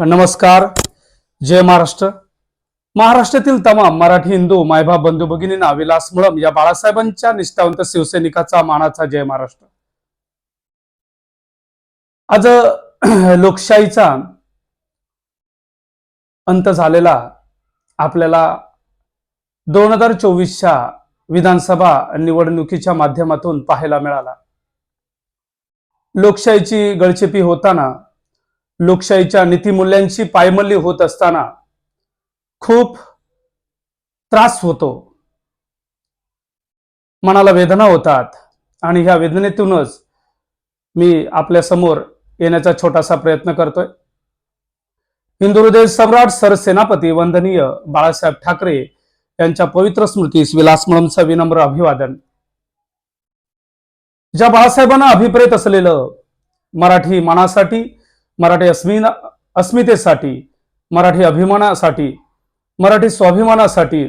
नमस्कार. जय महाराष्ट्र. महाराष्ट्रातील तमाम मराठी हिंदू मायभा बंधू भगिनींना विलास मुळम या बाळासाहेबांच्या निष्ठावंत शिवसैनिकाचा मानाचा जय महाराष्ट्र. आज लोकशाहीचा अंत झालेला आपल्याला दोन हजार चोवीसच्या विधानसभा निवडणुकीच्या माध्यमातून पाहायला मिळाला. लोकशाहीची गळचेपी होताना लोकशाहीच्या नीतिमूल्यांची पायमल्ली होत असताना खूप त्रास होतो. मनाला वेदना होतात आणि ह्या वेदनेतूनच मी आपल्यासमोर येण्याचा छोटासा प्रयत्न करतोय. हिंदू हृदय सम्राट सरसेनापती वंदनीय बाळासाहेब ठाकरे यांच्या पवित्र स्मृतीस विलास मुळमचं विनम्र अभिवादन. ज्या बाळासाहेबांना अभिप्रेत असलेलं मराठी मानासाठी मराठी अस्मिना अस्मितेसाठी मराठी अभिमानासाठी मराठी स्वाभिमानासाठी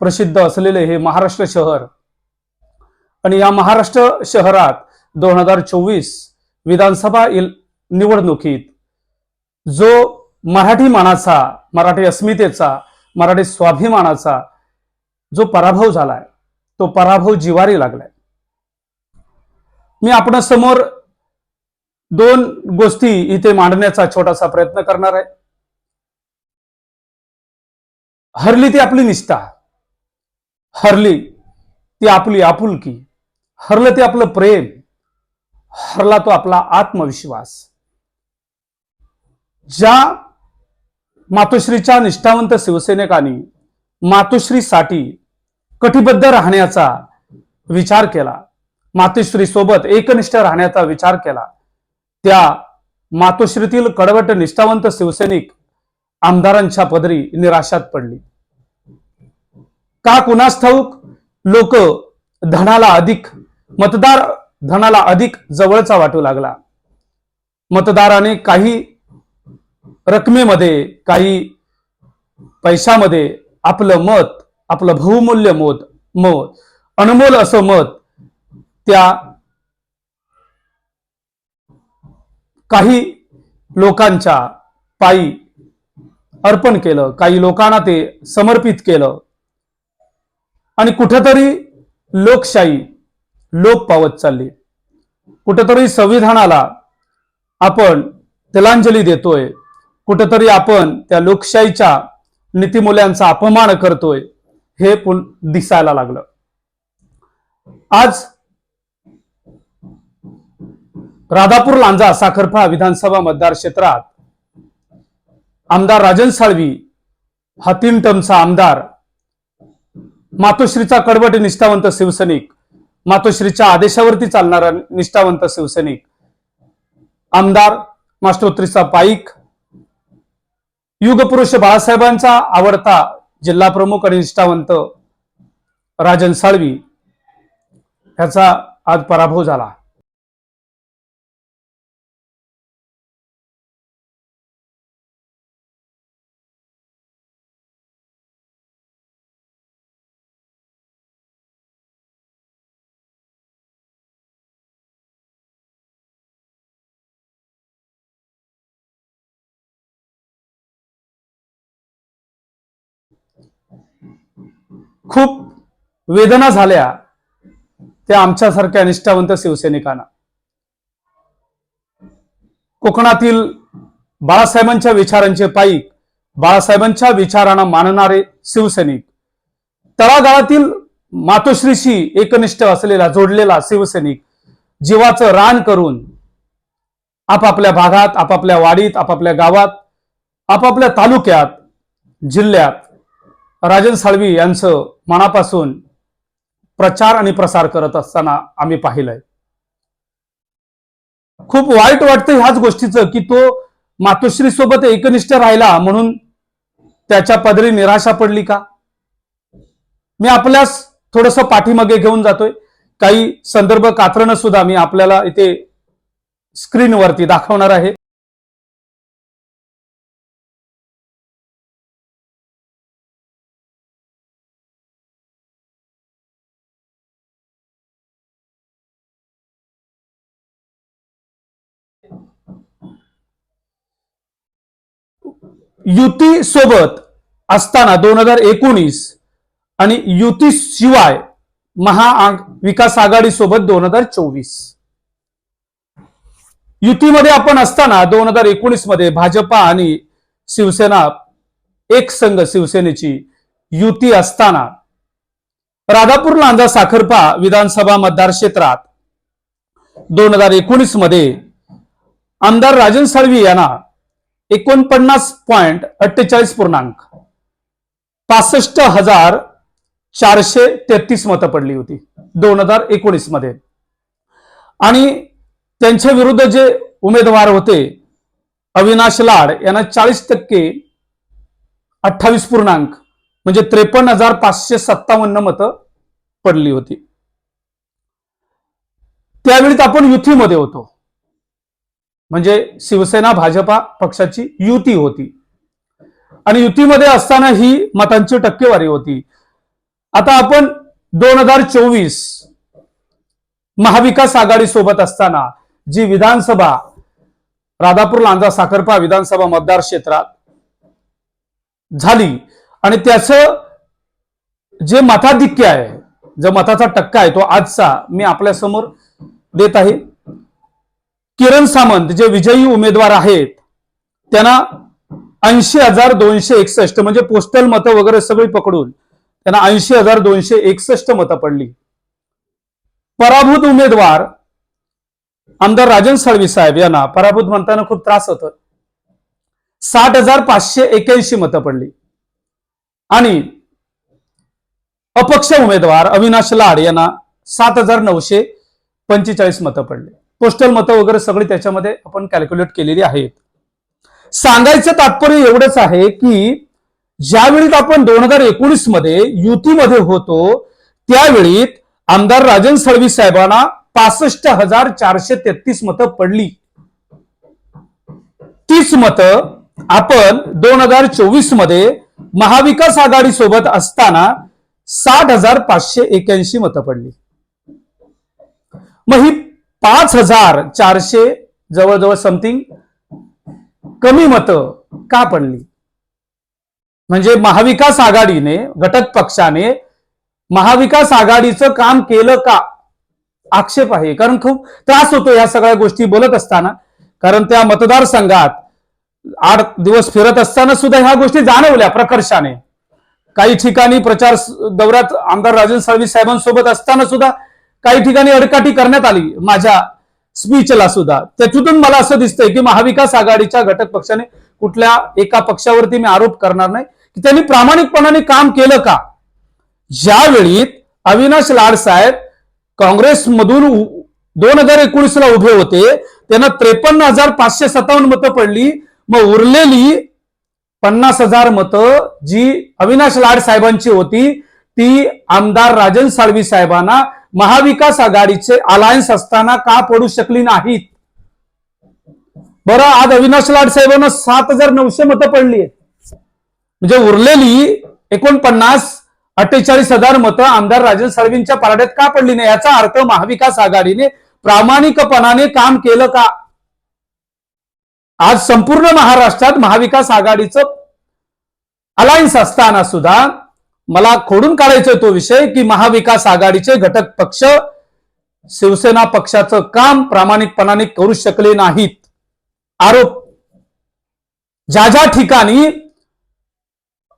प्रसिद्ध असलेले हे महाराष्ट्र शहर. आणि या महाराष्ट्र शहरात दोन हजार चोवीस विधानसभा निवडणुकीत जो मराठी मानाचा मराठी अस्मितेचा मराठी स्वाभिमानाचा जो पराभव झालाय तो पराभव जिवारी लागलाय. मी आपणासमोर दोन गोष्टी इथे मांडण्याचा छोटासा प्रयत्न करणार आहे. हरली ती आपली निष्ठा. हरली ती आपली आपुलकी. हरलं ते आपलं प्रेम. हरला तो आपला आत्मविश्वास. ज्या मातोश्रीच्या निष्ठावंत शिवसैनिकांनी मातोश्रीसाठी कटिबद्ध राहण्याचा विचार केला मातोश्री सोबत एकनिष्ठ राहण्याचा विचार केला त्या मातोश्रीतील कडवट निष्ठावंत शिवसैनिक आमदारांच्या पदरी निराशात पडली. का कुणास ठाऊक? लोक धनाला अधिक मतदार धनाला अधिक जवळचा वाटू लागला. मतदाराने काही रकमेमध्ये काही पैशामध्ये आपलं मत आपलं बहुमूल्य मत मत अनमोल असं मत त्या काही लोकांच्या पायी अर्पण केलं काही लोकांना ते समर्पित केलं. आणि कुठेतरी लोकशाही लोप पावत चालली. कुठेतरी संविधानाला आपण तिलांजली देतोय. कुठेतरी आपण त्या लोकशाहीच्या नीतीमूल्यांचा अपमान करतोय हे पुन दिसायला लागलं. आज राधापूर लांजा साखरफा विधानसभा मतदार क्षेत्रात आमदार राजन साळवी हा तीन टर्मचा आमदार मातोश्रीचा कडवट निष्ठावंत शिवसैनिक मातोश्रीच्या आदेशावरती चालणारा निष्ठावंत शिवसैनिक आमदार मास्टोत्रीचा पाईक युगपुरुष बाळासाहेबांचा आवडता जिल्हा प्रमुख आणि निष्ठावंत राजन साळवी ह्याचा आज पराभव झाला. खूप वेदना झाल्या त्या आमच्यासारख्या निष्ठावंत शिवसैनिकांना. कोकणातील बाळासाहेबांच्या विचारांचे पायी बाळासाहेबांच्या विचारांना मानणारे शिवसैनिक तळागाळातील मातोश्रीशी एकनिष्ठ असलेला जोडलेला शिवसैनिक जीवाचं रान करून आपापल्या भागात आपापल्या वाडीत आपापल्या गावात आपापल्या तालुक्यात जिल्ह्यात राजन साळवी यांचं मनापासून प्रचार आणि प्रसार करत असताना आम्ही पाहिलंय. खूप वाईट वाटतं ह्याच गोष्टीचं की तो मातोश्री सोबत एकनिष्ठ राहिला म्हणून त्याच्या पदरी निराशा पडली का? मी आपल्यास थोडस पाठीमागे घेऊन जातोय. काही संदर्भ कात्रणं सुद्धा मी आपल्याला इथे स्क्रीनवरती दाखवणार आहे. युती सोबत असताना दोन हजार एकोणीस आणि युती शिवाय महा विकास आघाडी सोबत दोन हजार चोवीस. युतीमध्ये आपण असताना दोन हजार एकोणीसमध्ये भाजपा आणि शिवसेना एक संघ शिवसेनेची युती असताना राधापूर लांजा साखरपा विधानसभा मतदार क्षेत्रात दोन हजार एकोणीसमध्ये आमदार राजन साळवी यांना एकोणपन्नास पॉइंट अठ्ठेचाळीस पूर्णांक. पासष्ट हजार चारशे तेहतीस मतं पडली होती दोन हजार एकोणीसमध्ये. आणि त्यांच्या विरुद्ध जे उमेदवार होते अविनाश लाड यांना चाळीस टक्के अठ्ठावीस पूर्णांक म्हणजे त्रेपन्न हजार पाचशे सत्तावन्न मतं पडली होती. त्यावेळी आपण युतीमध्ये होतो. म्हणजे शिवसेना भाजपा पक्षाची युती होती. आणि युतीमध्ये असताना ही मतांची टक्केवारी होती. आता आपण दोन हजार चोवीस महाविकास आघाडी सोबत असताना जी विधानसभा राधापूर लांजा साखरपा विधानसभा मतदार क्षेत्रात झाली आणि त्याचं जे मताधिक्य आहे जो मताचा टक्का आहे तो आजचा मी आपल्यासमोर देत आहे. किरण सामंत जे विजयी उमेदवार आहेत त्यांना ऐंशी हजार दोनशे एकसष्ट म्हणजे पोस्टल मतं वगैरे सगळी पकडून त्यांना ऐंशी हजार दोनशे एकसष्ट मतं पडली. पराभूत उमेदवार आमदार राजन साळवी साहेब यांना पराभूत म्हणताना खूप त्रास होतो. साठ हजार पाचशे एक्याऐंशी मतं पडली. आणि अपक्ष उमेदवार अविनाश लाड यांना सात हजार नऊशे पंचेचाळीस मतं पडली. पोस्टल मतं वगैरे सगळी त्याच्यामध्ये आपण कॅल्क्युलेट केलेली आहेत. सांगायचं तात्पर्य एवढंच आहे की ज्यावेळी आपण दोन हजार एकोणीसमध्ये युतीमध्ये होतो त्यावेळी आमदार राजन सळवी साहेबांना पासष्ट हजार चारशे तेहतीस मतं पडली. तीच मतं आपण दोन हजार चोवीसमध्ये महाविकास आघाडी सोबत असताना साठ हजार पाचशे एक्याऐंशी मतं पडली. मग ही पाच हजार चारशे जवळजवळ समथिंग कमी मतं का पडली? म्हणजे महाविकास आघाडीने घटक पक्षाने महाविकास आघाडीचं काम केलं का? आक्षेप आहे. कारण खूप त्रास होतो या सगळ्या गोष्टी बोलत असताना. कारण त्या मतदारसंघात आठ दिवस फिरत असताना सुद्धा ह्या गोष्टी जाणवल्या प्रकर्षाने. काही ठिकाणी प्रचार दौऱ्यात आमदार राजन साळवी साहेबांसोबत असताना सुद्धा काही ठिकाणी अडकाटी करण्यात आली माझ्या स्पीचला सुद्धा. त्याच्यातून मला असं दिसतंय की महाविकास आघाडीच्या घटक पक्षाने कुठल्या एका पक्षावरती मी आरोप करणार नाही. की त्यांनी प्रामाणिकपणाने काम केलं का? ज्यावेळी अविनाश लाड साहेब काँग्रेसमधून दोन हजार एकोणीस ला उभे होते त्यांना त्रेपन्न हजार पाचशे सत्तावन्न मतं पडली. मग उरलेली पन्नास हजार मतं जी अविनाश लाड साहेबांची होती ती आमदार राजन साळवी साहेबांना महाविकास आघाडीचे अलायन्स असताना का पडू शकली नाहीत? बरं आज अविनाश लाड साहेबांना सात हजार नऊशे मतं पडली म्हणजे उरलेली एकोणपन्नास अठ्ठेचाळीस हजार मतं आमदार राजन साळवींच्या पारड्यात का पडली नाही? याचा अर्थ महाविकास आघाडीने प्रामाणिकपणाने काम केलं का? आज संपूर्ण महाराष्ट्रात महाविकास आघाडीचं अलायन्स असताना सुद्धा मला खोडून काढायचा तो विषय की महाविकास आघाडीचे घटक पक्ष शिवसेना पक्षाचं काम प्रामाणिकपणाने करू शकले नाहीत. आरोप. ज्या ज्या ठिकाणी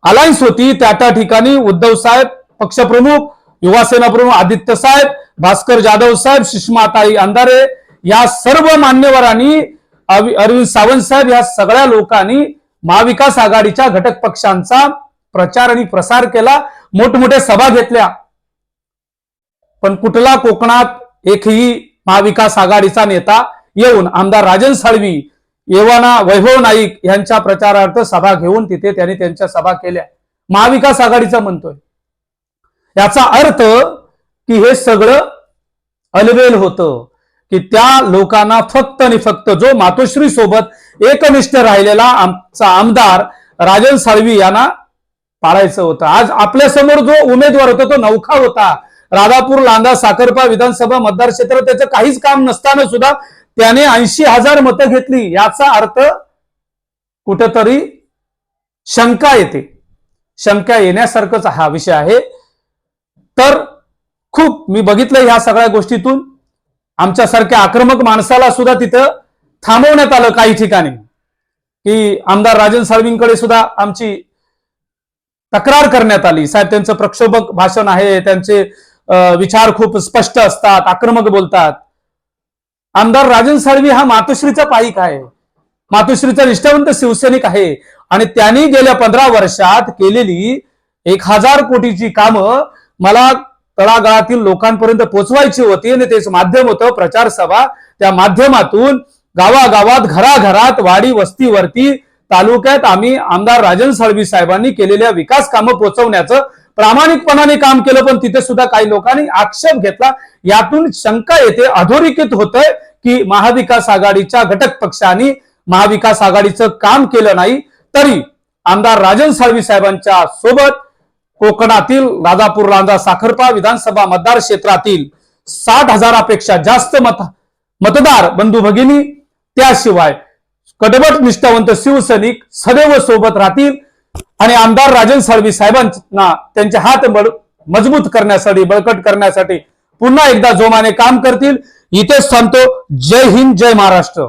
अलायन्स होती त्या त्या ठिकाणी उद्धव साहेब पक्षप्रमुख युवासेना प्रमुख आदित्य साहेब भास्कर जाधव साहेब सुषमाताई अंधारे या सर्व मान्यवरांनी अरविंद सावंत साहेब या सगळ्या लोकांनी महाविकास आघाडीच्या घटक पक्षांचा प्रचार आणि प्रसार केला मोठमोठ्या सभा घेतल्या. पण कुठला कोकणात एकही महाविकास आघाडीचा नेता येऊन आमदार राजन साळवी येवाना वैभव नाईक यांच्या प्रचारार्थ सभा घेऊन तिथे त्यांनी त्यांच्या सभा केल्या. महाविकास आघाडीचा म्हणतोय. याचा अर्थ की हे सगळं अलवेल होतं की त्या लोकांना फक्त आणि फक्त जो मातोश्री सोबत एकनिष्ठ राहिलेला आमचा आमदार राजन साळवी यांना पाळायचं होतं. आज आपल्यासमोर जो उमेदवार होता तो नौखा होता. राधापूर लांदा साखरपा विधानसभा मतदार क्षेत्र त्याचं काहीच काम नसताना सुद्धा त्याने ऐंशी हजार मतं घेतली. याचा अर्थ कुठतरी शंका येते. शंका येण्यासारखंच हा विषय आहे. तर खूप मी बघितलं ह्या सगळ्या गोष्टीतून. आमच्यासारख्या आक्रमक माणसाला सुद्धा तिथं थांबवण्यात आलं काही ठिकाणी. की आमदार राजन साळवींकडे सुद्धा आमची तक्रार करण्यात आली. साहेब त्यांचं प्रक्षोभक भाषण आहे त्यांचे विचार खूप स्पष्ट असतात आक्रमक बोलतात. आमदार राजन साळवी हा मातोश्रीचा पाईक आहे. मातोश्रीचा निष्ठावंत शिवसैनिक आहे आणि त्यांनी गेल्या पंधरा वर्षात केलेली एक हजार कोटीची कामं मला तळागाळातील लोकांपर्यंत पोहोचवायची होती आणि तेच माध्यम होतं प्रचार सभा त्या माध्यमातून गावागावात घराघरात वाडी वस्तीवरती तालुक्यात आम्ही आमदार राजन साळवी साहेबांनी केलेल्या विकास कामं पोहोचवण्याचं प्रामाणिकपणाने काम केलं पण तिथे सुद्धा काही लोकांनी आक्षेप घेतला. यातून शंका येते अधोरेखित होतंय की महाविकास आघाडीच्या घटक पक्षांनी महाविकास आघाडीचं काम केलं नाही तरी आमदार राजन साळवी साहेबांच्या सोबत कोकणातील राजापूर लांजा साखरपा विधानसभा मतदार क्षेत्रातील साठ हजारापेक्षा जास्त मत मतदार बंधू भगिनी त्याशिवाय कटबट निष्ठावंत शिवसैनिक सदैव सोबत राहतील आणि आमदार राजन साळवी साहेबांना त्यांचे हात बळ मजबूत करण्यासाठी बळकट करण्यासाठी पुन्हा एकदा जोमाने काम करतील. इथेच सांगतो जय हिंद जय महाराष्ट्र.